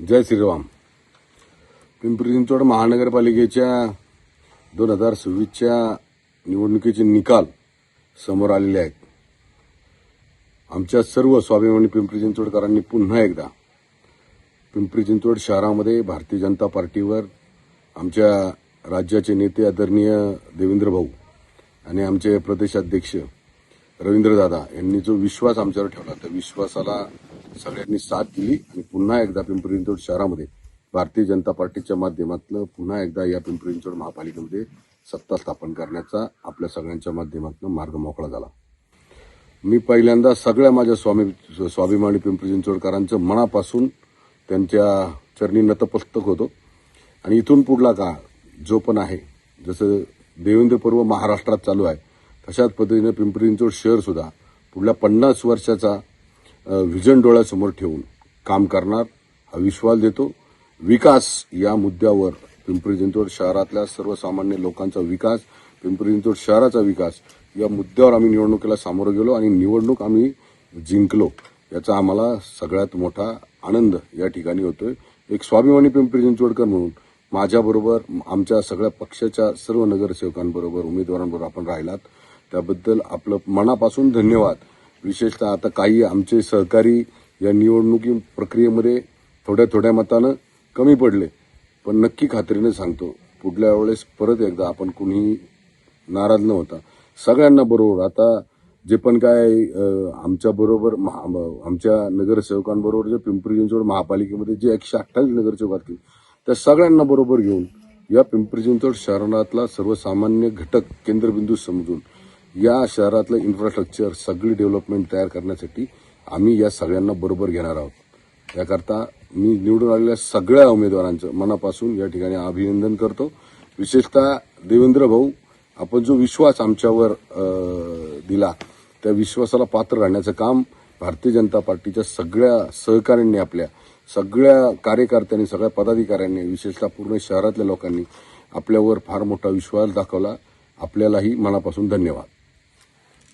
जय श्रीराम. पिंपरी चिंचवड महानगरपालिकेच्या दोन हजार सव्वीसच्या निवडणुकीचे निकाल समोर आलेले आहेत. आमच्या सर्व स्वाभिमानी पिंपरी चिंचवडकरांनी पुन्हा एकदा पिंपरी चिंचवड शहरामध्ये भारतीय जनता पार्टीवर आमच्या राज्याचे नेते आदरणीय देवेंद्र भाऊ आणि आमचे प्रदेशाध्यक्ष रवींद्रदादा यांनी जो विश्वास आमच्यावर ठेवला त्या विश्वासाला सगळ्यांनी साथ दिली आणि पुन्हा एकदा पिंपरी चिंचवड शहरामध्ये भारतीय जनता पार्टीच्या माध्यमातून पुन्हा एकदा या पिंपरी चिंचवड महापालिकेमध्ये सत्ता स्थापन करण्याचा आपल्या सगळ्यांच्या माध्यमातून मार्ग मोकळा झाला. मी पहिल्यांदा सगळ्या माझ्या स्वामी स्वाभिमानी पिंपरी चिंचवडकरांचं मनापासून त्यांच्या चरणी नतपस्तक होतो. आणि इथून पुढला काळ जो पण आहे जसं देवेंद्र पर्व महाराष्ट्रात चालू आहे तशाच पद्धतीनं पिंपरी चिंचवड शहरसुद्धा पुढल्या पन्नास वर्षाचा व्हिजन डोळ्यासमोर ठेवून काम करणार हा विश्वास देतो. विकास या मुद्द्यावर पिंपरी चिंचवड शहरातल्या सर्वसामान्य लोकांचा विकास पिंपरी चिंचवड शहराचा विकास या मुद्द्यावर आम्ही निवडणुकीला सामोरं गेलो आणि निवडणूक आम्ही जिंकलो. याचा आम्हाला सगळ्यात मोठा आनंद या ठिकाणी होतोय. एक स्वाभिमानी पिंपरी चिंचवडकर म्हणून माझ्याबरोबर आमच्या सगळ्या पक्षाच्या सर्व नगरसेवकांबरोबर उमेदवारांबरोबर आपण राहिलात. त्याबद्दल आपलं मनापासून धन्यवाद. विशेषतः आता काही आमचे सहकारी या निवडणुकी प्रक्रियेमध्ये थोड्या थोड्या मतानं कमी पडले. पण नक्की खात्रीने सांगतो पुढल्या वेळेस परत एकदा आपण कुणीही नाराज न होता. सगळ्यांना बरोबर. आता जे पण काय आमच्या बरोबर आमच्या नगरसेवकांबरोबर जे पिंपरी चिंचवड महापालिकेमध्ये जे एकशे अठ्ठावीस नगरसेवक असतील त्या सगळ्यांना बरोबर घेऊन या पिंपरी चिंचवड शहरातला सर्वसामान्य घटक केंद्रबिंदू समजून या शहरातलं इन्फ्रास्ट्रक्चर सगळी डेव्हलपमेंट तयार करण्यासाठी आम्ही या सगळ्यांना बरोबर घेणार आहोत. याकरता मी निवडून आलेल्या सगळ्या उमेदवारांचं मनापासून या ठिकाणी अभिनंदन करतो. विशेषतः देवेंद्र भाऊ आपण जो विश्वास आमच्यावर दिला त्या विश्वासाला पात्र राहण्याचं काम भारतीय जनता पार्टीच्या सगळ्या सहकाऱ्यांनी आपल्या सगळ्या कार्यकर्त्यांनी सगळ्या पदाधिकाऱ्यांनी विशेषतः पूर्ण शहरातल्या लोकांनी आपल्यावर फार मोठा विश्वास दाखवला. आपल्यालाही मनापासून धन्यवाद.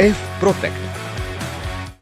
F protect